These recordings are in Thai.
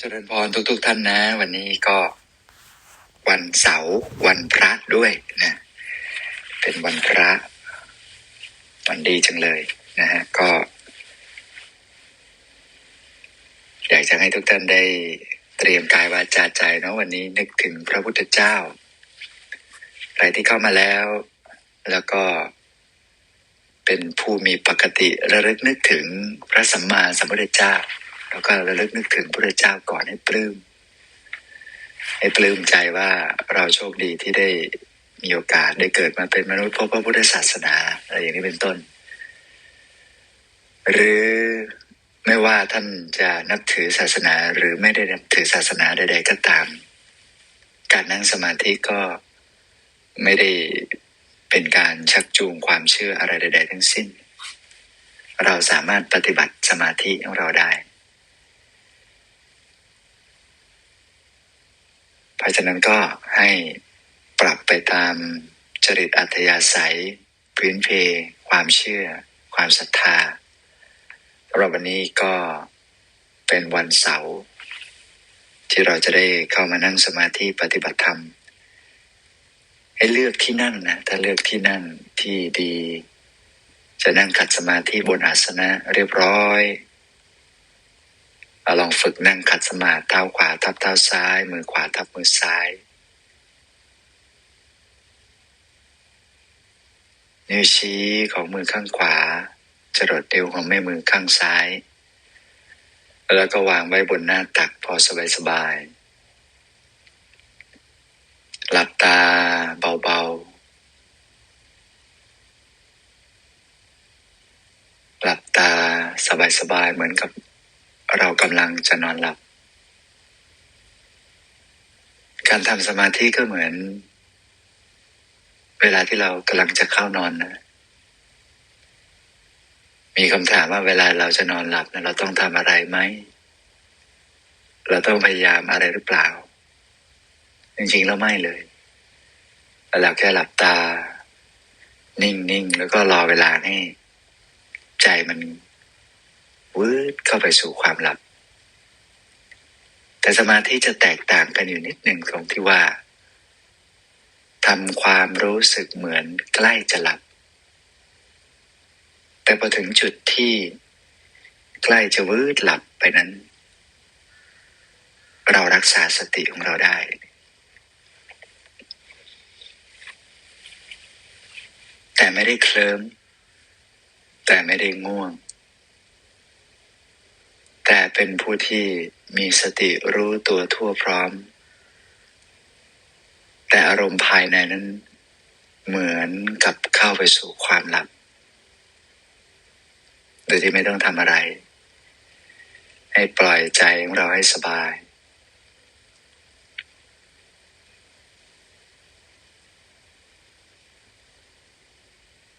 เจริญพรทุกๆทท่านนะ วันนี้ก็วันเสาร์วันพระด้วยนะ เป็นวันพระ วันดีจังเลยนะฮะก็ อยากจะให้ทุกท่านได้เตรียมกายวาจาใจเนาะวันนี้นึกถึงพระพุทธเจ้าใครที่เข้ามาแล้ว แล้วก็เป็นผู้มีปกติระลึกนึกถึงพระสัมมาสัมพุทธเจ้า แล้วก็ระลึกนึกถึงพระเจ้าก่อนให้ปลื้มให้ปลื้มใจว่าเราโชคดีที่ได้มีโอกาสได้เกิดมาเป็นมนุษย์พบพระพุทธศาสนาอะไรอย่างนี้เป็นต้น หรือไม่ว่าท่านจะนับถือศาสนาหรือไม่ได้นับถือศาสนาใด ๆ ก็ตาม การนั่งสมาธิก็ไม่ได้เป็นการชักจูงความเชื่ออะไรใด ๆ ทั้งสิ้น เราสามารถปฏิบัติสมาธิของเราได้ ราะฉะนั้นก็ให้ปรับไปตามจริตอัธยาศัย พื้นเพ ความเชื่อ ความศรัทธาสำหรับวันนี้ก็เป็นวันเสาร์ที่เราจะได้เข้ามานั่งสมาธิปฏิบัติธรรม ให้เลือกที่นั่งนะถ้าเลือกที่นั่งที่ดี จะนั่งขัดสมาธิบนอาสนะเรียบร้อย ลองฝึกนั่งขัดสมาธิเท้าขวาทับเท้าซ้าย มือขวาทับมือซ้าย นิ้วชี้ของมือข้างขวา จรดเอวของแม่มือข้างซ้าย แล้วก็วางไว้บนหน้าตักพอสบายๆหลับตาเบาๆ หลับตาสบายๆ เหมือนกับ เรากำลังจะนอนหลับ การทำสมาธิก็เหมือน เวลาที่เรากำลังจะเข้านอนนะ มีคำถามว่าเวลาเราจะนอนหลับนะเราต้องทำอะไรไหม เราต้องพยายามอะไรหรือเปล่า จริงๆแล้วไม่เลยเราแค่หลับตา นิ่งๆ แล้วก็รอเวลาให้ใจมัน วืดเข้าไปสู่ความหลับ แต่สมาธิจะแตกต่างกันอยู่นิดหนึ่งตรงที่ว่าทำความรู้สึกเหมือนใกล้จะหลับ แต่พอถึงจุดที่ใกล้จะวืดหลับไปนั้น เรารักษาสติของเราได้ แต่ไม่ได้เคลิ้มแต่ไม่ได้ง่วง แต่เป็นผู้ที่มีสติรู้ตัวทั่วพร้อม แต่อารมณ์ภายในนั้น เหมือนกับเข้าไปสู่ความหลับ โดยที่ไม่ต้องทำอะไร ให้ปล่อยใจของเราให้สบาย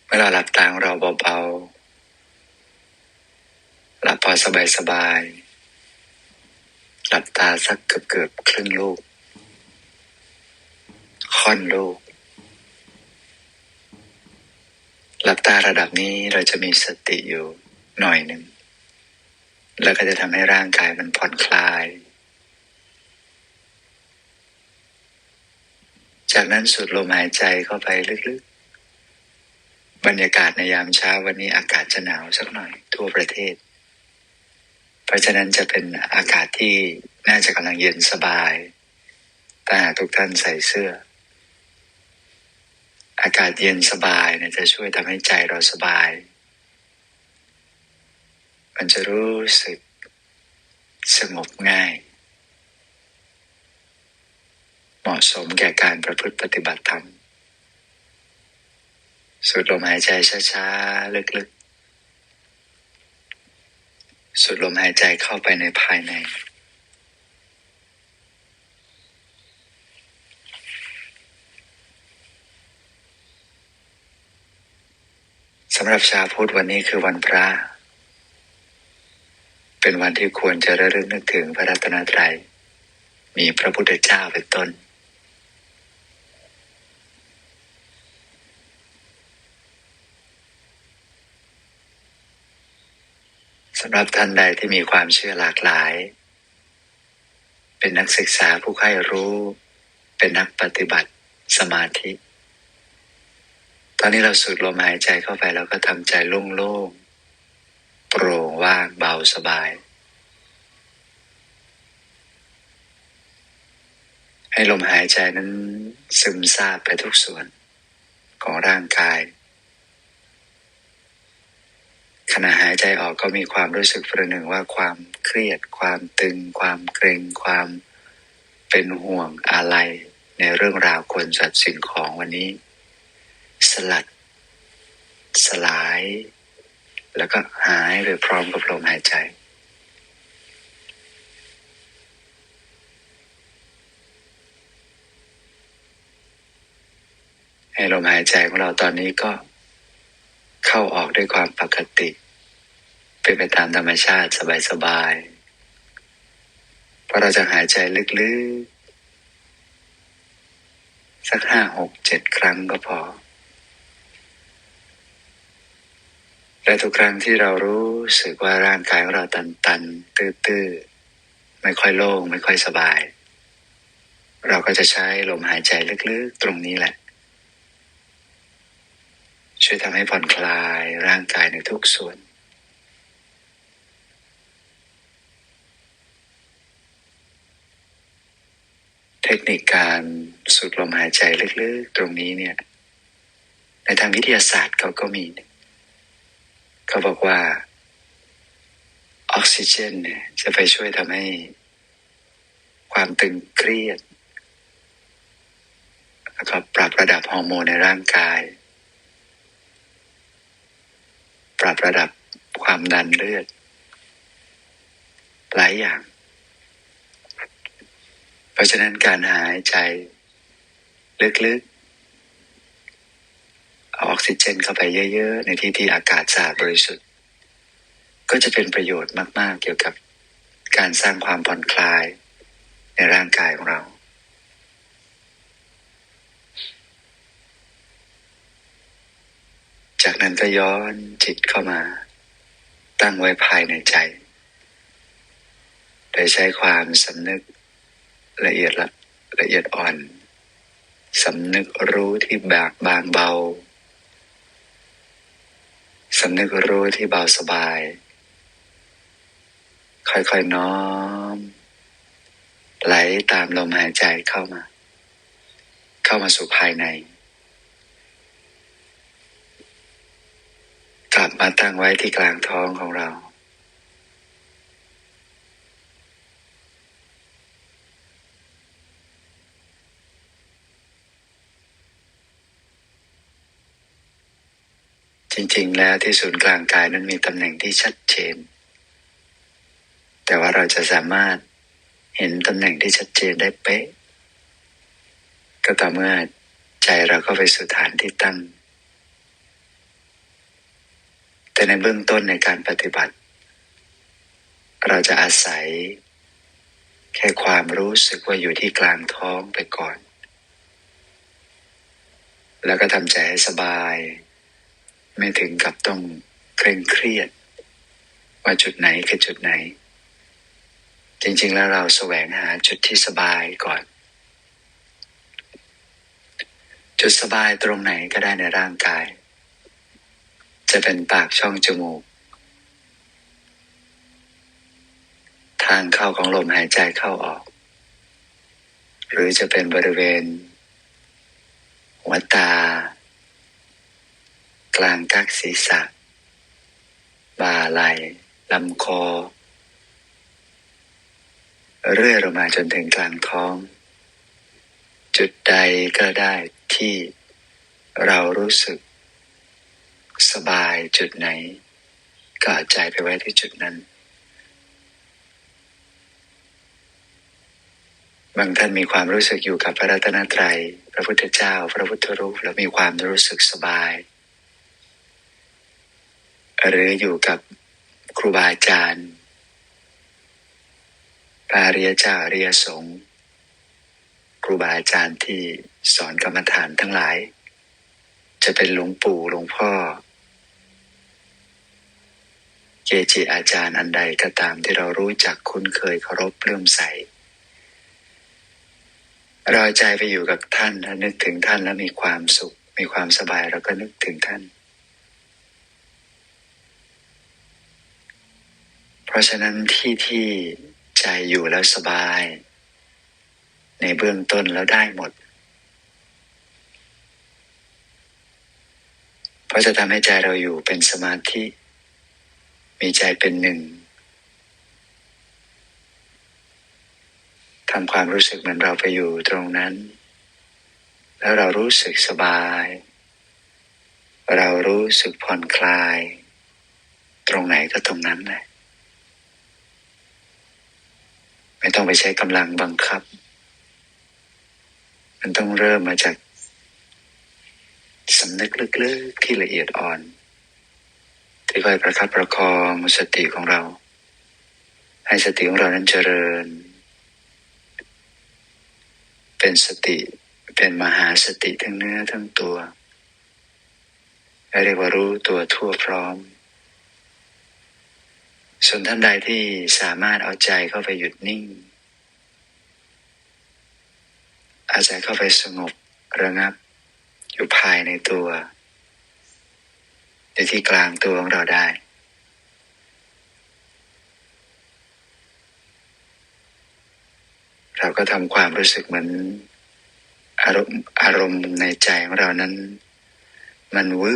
เวลาหลับตาของเราเบาๆ หลับพอสบายสบายหลับตาสักเกือบเกือบครึ่งลูก ค่อนลูก หลับตาระดับนี้เราจะมีสติอยู่หน่อยหนึ่ง แล้วก็จะทำให้ร่างกายมันผ่อนคลาย จากนั้นสูดลมหายใจเข้าไปลึกๆ บรรยากาศในยามเช้าวันนี้อากาศจะหนาวสักหน่อยทั่วประเทศ เพราะฉะนั้นจะเป็นอากาศที่น่าจะกำลังเย็นสบายถ้าทุกท่านใส่เสื้อ อากาศเย็นสบายเนี่ยจะช่วยทำให้ใจเราสบาย มันจะรู้สึกสงบง่าย เหมาะสมแก่การประพฤติปฏิบัติธรรมสูดลมหายใจช้าๆ ลึก สูดลมหายใจเข้าไปในภายใน สำหรับชาวพุทธวันนี้คือวันพระ เป็นวันที่ควรจะระลึกนึกถึงพระรัตนตรัย มีพระพุทธเจ้าเป็นต้นำหรับท่านใดที่มีความเชื่อหลากหลาย เป็นนักศึกษาผู้ใคร่รู้ เป็นนักปฏิบัติสมาธิ ตอนนี้เราสูดลมหายใจเข้าไปแล้วก็ทำใจโล่งๆ โปร่งว่างเบาสบาย ให้ลมหายใจนั้นซึมซาบไปทุกส่วนของร่างกาย ขณะหายใจออกก็มีความรู้สึกประหนึ่งว่าความเครียด ความตึง ความเกรงความเป็นห่วงอะไรในเรื่องราวคนสัตว์สิ่งของวันนี้ สลัด สลาย แล้วก็หายไปพร้อมกับลมหายใจให้ลมหายใจของเราตอนนี้ก็เข้าออกด้วยความปกติ เป็นไปตามธรรมชาติสบายๆ เพราะเราจะหายใจลึกๆ สักห้าหกเจ็ดครั้งก็พอ และทุกครั้งที่เรารู้สึกว่าร่างกายของเราตันตันตื้อตื้อไม่ค่อยโล่ง ไม่ค่อยสบาย เราก็จะใช้ลมหายใจลึกๆ ตรงนี้แหละช่วยทำให้ผ่อนคลายร่างกายในทุกส่วน คนิคการสูดลมหายใจลึกๆ ตรงนี้เนี่ย ในทางวิทยาศาสตร์เขาก็มี เขาบอกว่า ออกซิเจนเนี่ยจะไปช่วยทำให้ ความตึงเครียดแล้วก็ปรับระดับฮอร์โมนในร่างกาย ปรับระดับความดันเลือด หลายอย่าง เพราะฉะนั้นการหายใจ ลึกๆ เอาออกซิเจนเข้าไปเยอะ ๆ ในที่ที่อากาศสะอาดบริสุทธิ์ ก็จะเป็นประโยชน์มาก ๆ เกี่ยวกับการสร้างความผ่อนคลายในร่างกายของเราจากนั้นก็ย้อนจิตเข้ามา ตั้งไว้ภายในใจ โดยใช้ความสำนึก ละเอียดละละเอียดอ่อนสำนึกรู้ที่บากบางเบาสำนึกรู้ที่เบาสบาย ค่อยๆน้อม ไหลตามลมหายใจเข้ามา เข้ามาสู่ภายใน กลับมาตั้งไว้ที่กลางท้องของเรา จริง ๆ แล้วที่ศูนย์กลางกายนั้นมีตำแหน่งที่ชัดเจน แต่ว่าเราจะสามารถเห็นตำแหน่งที่ชัดเจนได้เป๊ะ ก็ต่อเมื่อใจเราเข้าไปสู่ฐานที่ตั้ง แต่ในเบื้องต้นในการปฏิบัติ เราจะอาศัย แค่ความรู้สึกว่าอยู่ที่กลางท้องไปก่อน แล้วก็ทำใจให้สบาย ไม่ถึงกับต้องเคร่งเครียด ว่าจุดไหนคือจุดไหน จริง ๆ แล้วเราแสวงหาจุดที่สบายก่อน จุดสบายตรงไหนก็ได้ในร่างกาย จะเป็นปากช่องจมูก ทางเข้าของลมหายใจเข้าออก หรือจะเป็นบริเวณหัวตา กลางกักศีรษะ บ่าไหล่ลำคอ เรื่อยลงมาจนถึงกลางท้อง จุดใดก็ได้ที่เรารู้สึก สบายจุดไหน ก็เอาใจไปไว้ที่จุดนั้น บางท่านมีความรู้สึกอยู่กับพระรัตนตรัย พระพุทธเจ้า พระพุทธรูปแล้วมีความรู้สึกสบาย หรืออยู่กับครูบาอาจารย์พระอริยเจ้าอริยสงฆ์ครูบาอาจารย์ที่สอนกรรมฐานทั้งหลาย จะเป็นหลวงปู่หลวงพ่อ เกจิอาจารย์อันใดก็ตามที่เรารู้จักคุ้นเคยเคารพเลื่อมใสเรอาใจไปอยู่กับท่านแล้วนึกถึงท่านแล้วมีความสุข มีความสบายเราก็นึกถึงท่าน เพราะฉะนั้นที่ที่ใจอยู่แล้วสบาย ในเบื้องต้นแล้วได้หมด เพราะจะทำให้ใจเราอยู่เป็นสมาธิ มีใจเป็นหนึ่งทำความรู้สึกเหมือนเราไปอยู่ตรงนั้น แล้วเรารู้สึกสบาย เรารู้สึกผ่อนคลาย ตรงไหนก็ตรงนั้นแหละ ไม่ต้องไปใช้กำลังบังคับ มันต้องเริ่มมาจากสำนึกลึกๆที่ละเอียดอ่อนที่คอยประคับประคองสติของเรา ให้สติของเรานั้นเจริญ เป็นสติเป็นมหาสติทั้งเนื้อทั้งตัวเรียกว่ารู้ตัวทั่วพร้อม ส่วนท่านใดที่สามารถเอาใจเข้าไปหยุดนิ่ง เอาใจเข้าไปสงบระงับ อยู่ภายในตัวอยู่ที่กลางตัวของเราได้ เราก็ทำความรู้สึกเหมือนอารมณ์อารมณ์ในใจของเรานั้น มันวื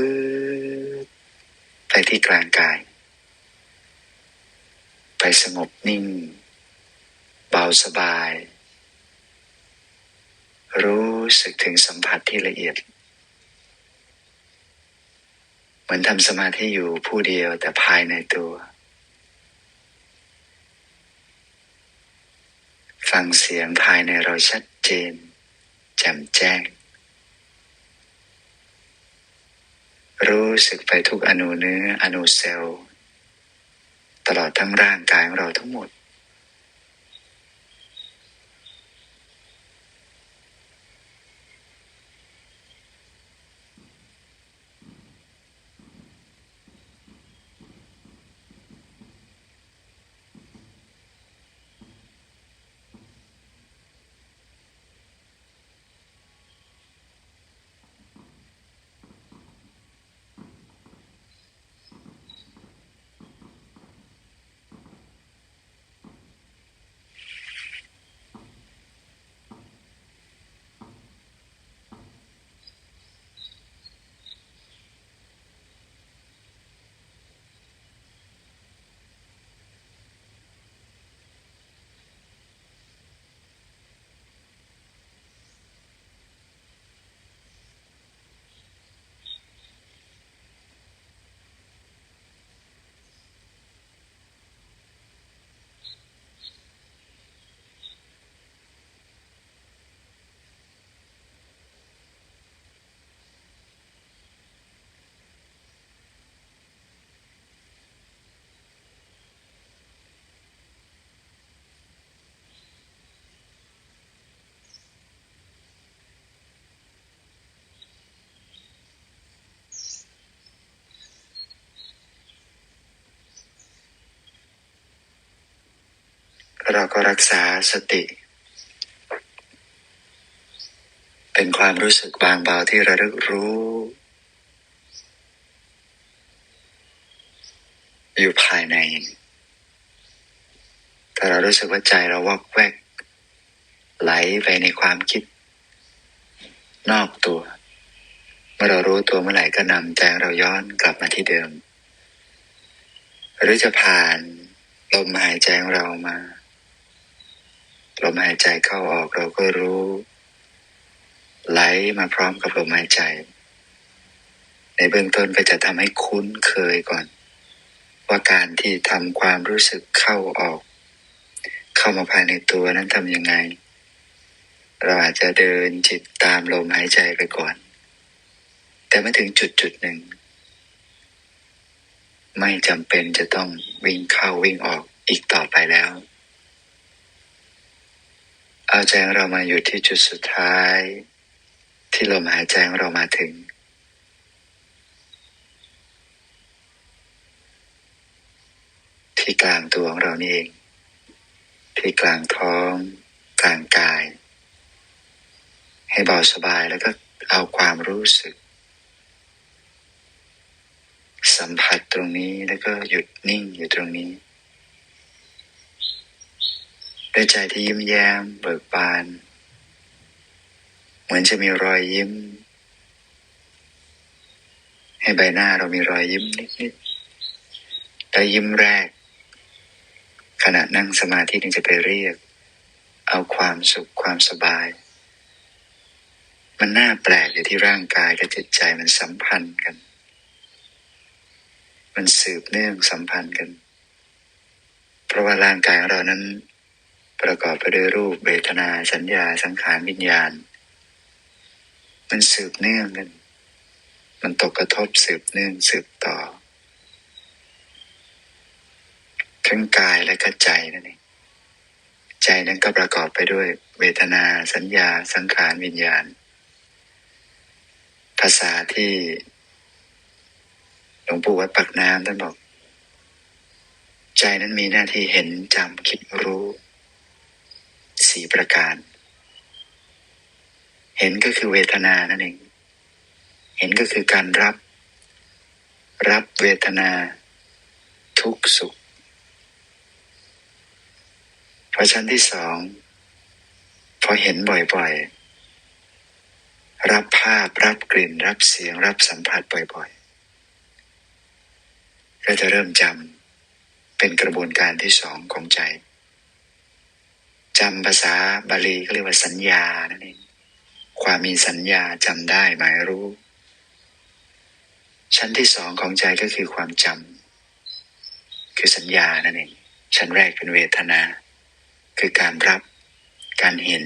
ดไปที่กลางกาย สงบนิ่ง เบาสบาย รู้สึกถึงสัมผัสที่ละเอียด เหมือนทำสมาธิอยู่ผู้เดียวแต่ภายในตัว ฟังเสียงภายในเราชัดเจนแจ่มแจ้ง รู้สึกไปทุกอนูเนื้ออนูเซลล์ ตลอดทั้งร่างกายของเราทั้งหมด เราก็รักษาสติ เป็นความรู้สึกบางเบาที่ระลึกรู้ อยู่ภายในถ้าเรารู้สึกว่าใจเราวอกแวก ไหลไปในความคิด นอกตัว เมื่อเรารู้ตัวเมื่อไหร่ก็นำใจเราย้อนกลับมาที่เดิม หรือจะผ่านลมหายใจของเรามา ลมหายใจเข้าออกเราก็รู้ ไหลมาพร้อมกับลมหายใจ ในเบื้องต้นก็จะทำให้คุ้นเคยก่อน ว่าการที่ทำความรู้สึกเข้าออก เข้ามาภายในตัวนั้นทำยังไง เราอาจจะเดินจิตตามลมหายใจไปก่อน แต่ไม่ถึงจุดจุดหนึ่ง ไม่จำเป็นจะต้องวิ่งเข้าวิ่งออกอีกต่อไปแล้ว เอาใจของเรามาอยู่ที่จุดสุดท้าย ที่ลมหายใจของเรามาถึง ที่กลางตัวของเรานี่เอง ที่กลางท้อง กลางกาย ให้เบาสบายแล้วก็เอาความรู้สึก สัมผัสตรงนี้แล้วก็หยุดนิ่งอยู่ตรงนี้ ด้วยใจที่ยิ้มแย้มเบิกบาน เหมือนจะมีรอยยิ้ม ให้ใบหน้าเรามีรอยยิ้มนิดๆแล้วยิ้มแรก ขณะนั่งสมาธินึงจะไปเรียก เอาความสุขความสบาย มันน่าแปลกอยู่ที่ร่างกายกับจิตใจมันสัมพันธ์กัน มันสืบเนื่องสัมพันธ์กัน เพราะว่าร่างกายของเรานั้น ประกอบไปด้วยรูปเวทนาสัญญาสังขารวิญญาณ มันสืบเนื่องกัน มันตกกระทบสืบเนื่องสืบต่อ ทั้งกายและก็ใจนั่นเองใจนั้นก็ประกอบไปด้วย เวทนาสัญญาสังขารวิญญาณ ภาษาที่หลวงปู่วัดปักน้ำท่านบอก ใจนั้นมีหน้าที่เห็นจำคิดรู้ สี่ประการ เห็นก็คือเวทนานั่นเอง เห็นก็คือการรับ รับเวทนาทุกสุข เพราะชั้นที่สอง พอเห็นบ่อยๆ รับภาพ รับกลิ่น รับเสียง รับสัมผัสบ่อยๆ ก็จะเริ่มจำเป็นกระบวนการที่สองของใจ จำภาษาบาลีก็เรียกว่าสัญญานั่นเองความมีสัญญาจำได้หมายรู้ ชั้นที่สองของใจก็คือความจำคือสัญญานั่นเองชั้นแรกเป็นเวทนา คือการรับ การเห็น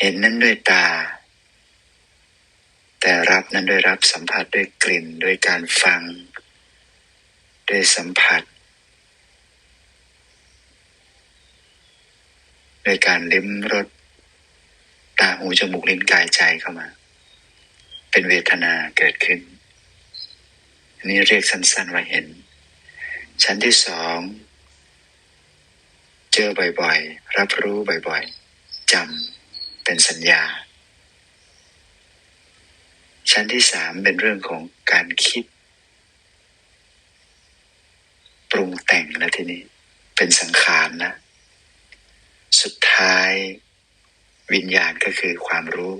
เห็นนั้นด้วยตา แต่รับนั้นด้วยรับสัมผัสด้วยกลิ่น ด้วยการฟัง ด้วยสัมผัส โดยการลิ้มรสตาหูจมูกลิ้นกายใจเข้ามา เป็นเวทนาเกิดขึ้น อันนี้เรียกสั้น ๆว่าเห็น ชั้นที่สอง เจอบ่อยๆ รับรู้บ่อยๆจำเป็นสัญญา ชั้นที่สามเป็นเรื่องของการคิด ปรุงแต่งแล้วทีนี้ เป็นสังขารนะ สุดท้ายวิญญาณก็คือความรู้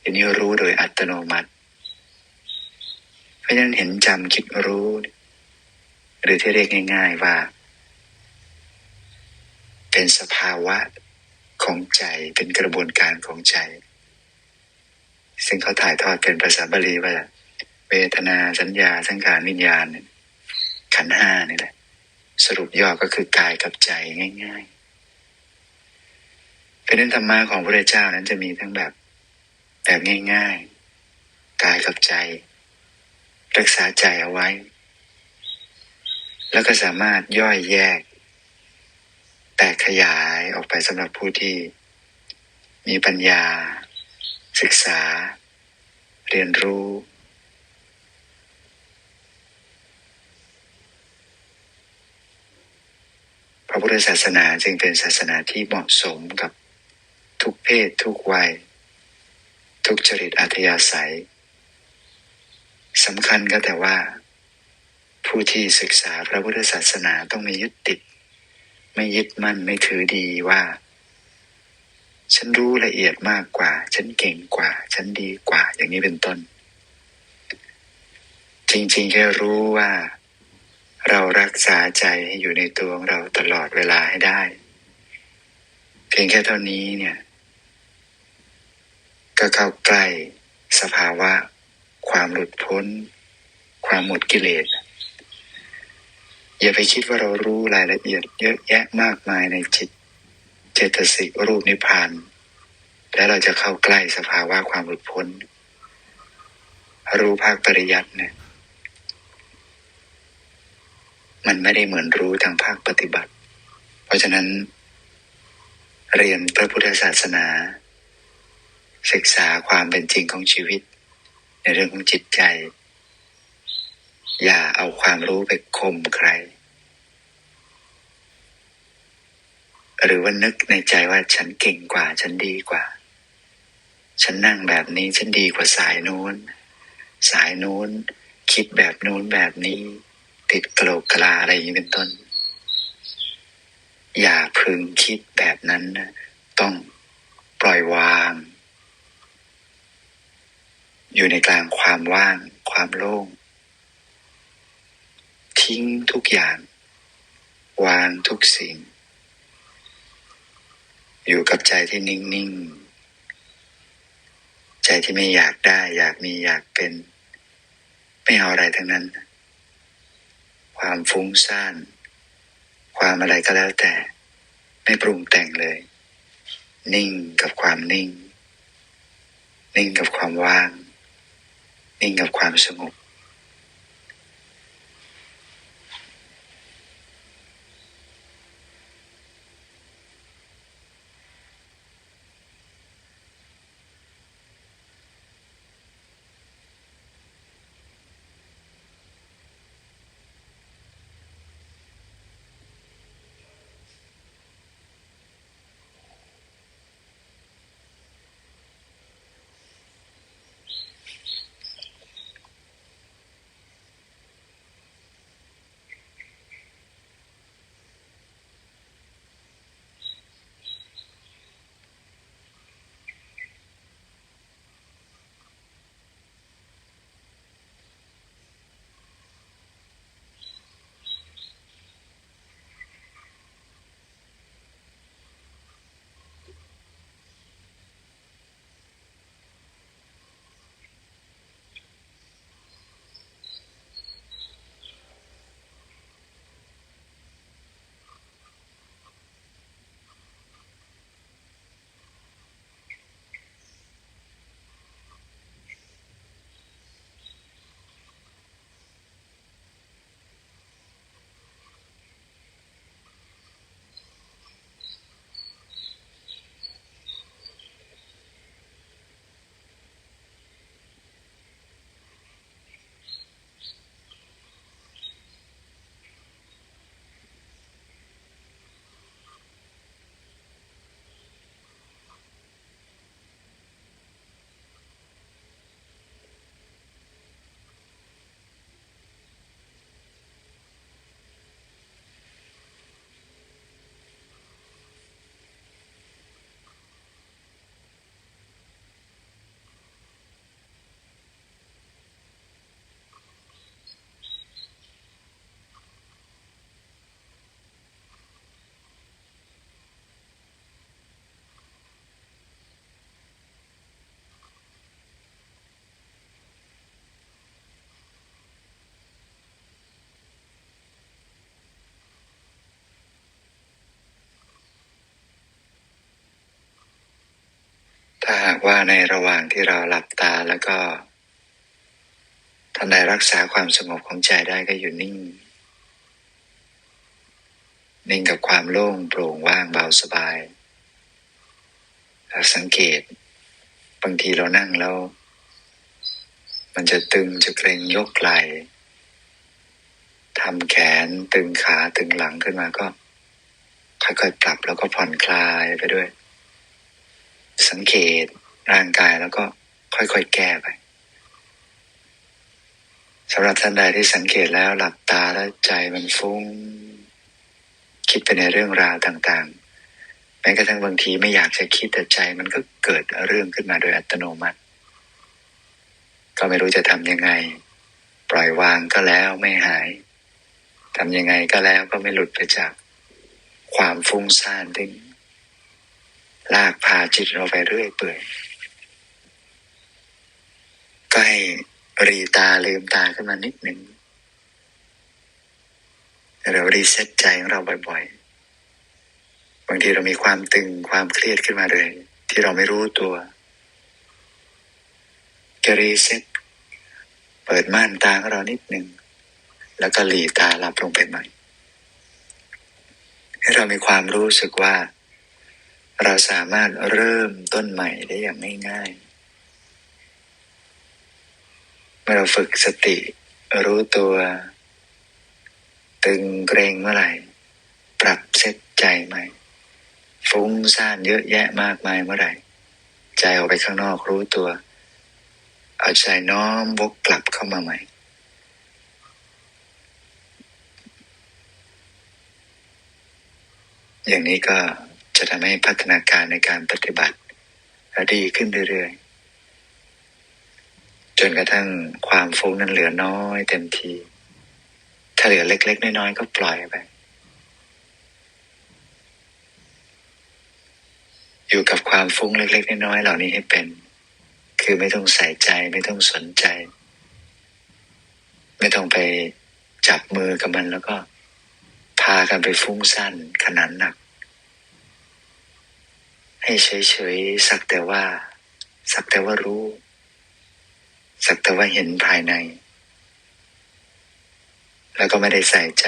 อันนี้รู้โดยอัตโนมัติ เพราะฉะนั้นเห็นจำคิดรู้ หรือที่เรียกง่าย ๆว่า เป็นสภาวะของใจเป็นกระบวนการของใจ ซึ่งเขาถ่ายทอดเป็นภาษาบาลีว่า เวทนาสัญญาสังขารวิญญาณ ขันห้านี่แหละ สรุปย่อก็คือกายกับใจง่าย ๆ เพราะนั้นธรรมะของพระเจ้านั้นจะมีทั้งแบบ แบบง่ายๆกายกับใจ รักษาใจเอาไว้ แล้วก็สามารถย่อยแยก แตกขยายออกไปสำหรับผู้ที่ มีปัญญา ศึกษา เรียนรู้พระพุทธศาสนาจึงเป็นศาสนาที่เหมาะสมกับ ทุกเพศทุกวัย ทุกจริตอัธยาศัยสำคัญก็แต่ว่า ผู้ที่ศึกษาพระพุทธศาสนาต้องไม่ยึดติด ไม่ยึดมั่นไม่ถือดีว่า ฉันรู้ละเอียดมากกว่า ฉันเก่งกว่า ฉันดีกว่า อย่างนี้เป็นต้น จริงๆแค่รู้ว่า เรารักษาใจให้อยู่ในตัวของเราตลอดเวลาให้ได้ เพียงแค่เท่านี้เนี่ย ก็เข้าใกล้สภาวะ ความหลุดพ้น ความหมดกิเลส อย่าไปคิดว่าเรารู้รายละเอียด เยอะแยะมากมายในจิต เจตสิกรูปนิพพาน แล้วเราจะเข้าใกล้สภาวะความหลุดพ้น รู้ภาคปริยัติเนี่ย มันไม่ได้เหมือนรู้ทางภาคปฏิบัติ เพราะฉะนั้น เรียนพระพุทธศาสนา ศึกษาความเป็นจริงของชีวิต ในเรื่องของจิตใจ อย่าเอาความรู้ไปข่มใคร หรือว่านึกในใจว่าฉันเก่งกว่า ฉันดีกว่า ฉันนั่งแบบนี้ฉันดีกว่าสายนู้น สายนู้น คิดแบบนู้นแบบนี้ ติดกโลกกลาอะไรอย่างนี้เป็นต้น อย่าพึงคิดแบบนั้นนะต้องปล่อยวาง อยู่ในกลางความว่าง ความโล่ง ทิ้งทุกอย่าง วางทุกสิ่ง อยู่กับใจที่นิ่ง ๆ ใจที่ไม่อยากได้ อยากมีอยากเป็น ไม่เอาอะไรทั้งนั้น ความฟุ้งซ่าน ความอะไรก็แล้วแต่ ไม่ปรุงแต่งเลย นิ่งกับความนิ่ง นิ่งกับความว่าง นิ่งกับความสงบากว่าในระหว่างที่เราหลับตาแล้วก็ท่านใดรักษาความสงบของใจได้ก็อยู่นิ่ง นิ่งกับความโล่งโปร่งว่างเบาสบายเราสังเกต บางทีเรานั่งแล้ว มันจะตึงจะเกรงยกไหล่ทำแขนตึงขาตึงหลังขึ้นมาก็ ค่อยๆปรับแล้วก็ผ่อนคลายไปด้วย สังเกต ร่างกายแล้วก็ค่อยๆแก้ไปสำหรับท่านใดที่สังเกตแล้วหลับตาแล้วใจมันฟุ้ง คิดไปในเรื่องราวต่างๆแม้กระทั่งบางทีไม่อยากจะคิดแต่ใจมันก็เกิดเรื่องขึ้นมาโดยอัตโนมัติ ก็ไม่รู้จะทำยังไง ปล่อยวางก็แล้วไม่หายทำยังไงก็แล้วก็ไม่หลุดไปจากความฟุ้งซ่านที่ลากพาจิตเราไปเรื่อยเปื่อย ก็ให้รีตาลืมตาขึ้นมานิดหนึ่งเรารีเซ็ตใจของเราบ่อย ๆ บางทีเรามีความตึงความเครียดขึ้นมาเลย ที่เราไม่รู้ตัวจะรีเซ็ตเปิดม่านตาของเรานิดหนึ่งแล้วก็หลีตาหลับลงไปใหม่ให้เรามีความรู้สึกว่า เราสามารถเริ่มต้นใหม่ได้อย่างง่ายๆ เมื่อเราฝึกสติรู้ตัว ตึงเกรงเมื่อไหร่ ปรับเซตใจใหม่ ฟุ้งซ่านเยอะแยะมากมายเมื่อไหร่ ใจออกไปข้างนอกรู้ตัว เอาใจน้อมวกกลับเข้ามาใหม่ อย่างนี้ก็จะทำให้พัฒนาการในการปฏิบัติดีขึ้นเรื่อยๆ จนกระทั่งความฟุ้งนั้นเหลือน้อยเต็มที ถ้าเหลือเล็ก ๆ น้อยๆก็ปล่อยไป อยู่กับความฟุ้งเล็ก ๆ น้อยๆเหล่านี้ให้เป็น คือไม่ต้องใส่ใจไม่ต้องสนใจ ไม่ต้องไปจับมือกับมันแล้วก็ พากันไปฟุ้งซ่านขนาดหนัก ให้เฉยๆสักแต่ว่า สักแต่ว่ารู้ สักแต่ว่าเห็นภายใน แล้วก็ไม่ได้ใส่ใจ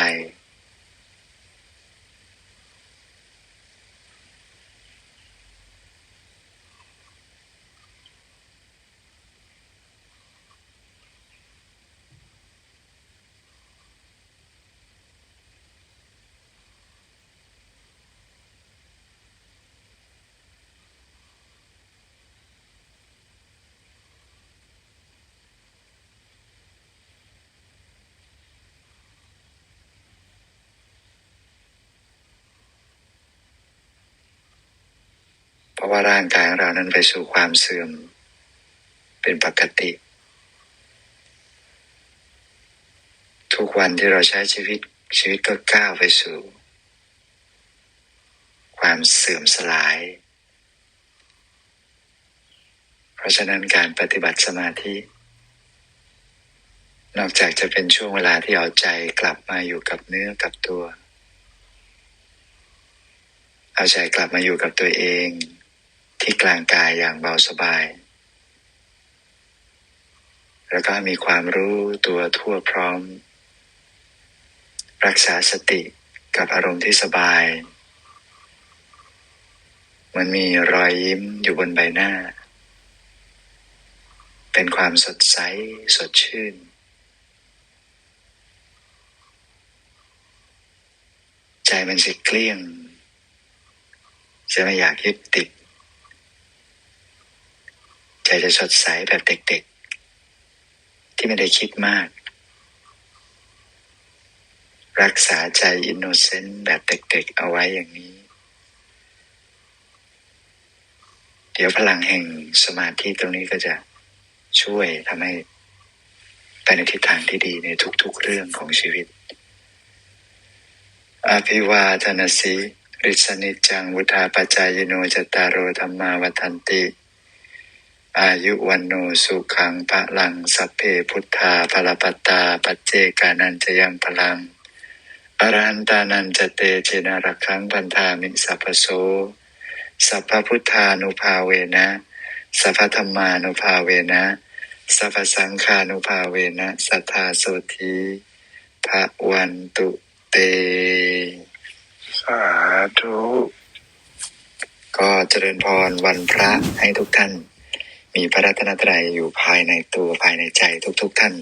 ว่าร่างกายของเรานั้นไปสู่ความเสื่อม เป็นปกติ ทุกวันที่เราใช้ชีวิตชีวิตก็ก้าวไปสู่ ความเสื่อมสลาย เพราะฉะนั้นการปฏิบัติสมาธิ นอกจากจะเป็นช่วงเวลาที่เอาใจกลับมาอยู่กับเนื้อกับตัวเอาใจกลับมาอยู่กับตัวเอง ที่กลางกายอย่างเบาสบาย แล้วก็มีความรู้ตัวทั่วพร้อม รักษาสติกับอารมณ์ที่สบาย มันมีรอยยิ้มอยู่บนใบหน้า เป็นความสดใสสดชื่น ใจมันสิเกลี้ยงจะไม่อยากยึดติด ใจจะสดใสแบบเด็กๆ ที่ไม่ได้คิดมาก รักษาใจอินโนเซนต์แบบเด็กๆ เอาไว้อย่างนี้ เดี๋ยวพลังแห่งสมาธิตรงนี้ก็จะช่วยทำให้ไปในทิศทางที่ดีในทุกๆเรื่องของชีวิต อภิวาทนาสีริสนิจจังวุธาปจายโนจตารโอธรรมาวัฏันติ อายุวันโนสุขังพระลังสัพเพพุทธาพลปตตา ปัจเจกานันจะยังพลัง อรันตานันจะเตเจนารักขังพันธามิสัพพโสสัพพพุทธานุภาเวนะสัพพธรรมานุภาเวนะสัพพสังฆานุภาเวนะสัทธาโสธีพระวันตุเต สาธุ ก็เจริญพรวันพระให้ทุกท่าน มีพระรัตนตรัยอยู่ภายในตัวภายในใจทุกๆทท่าน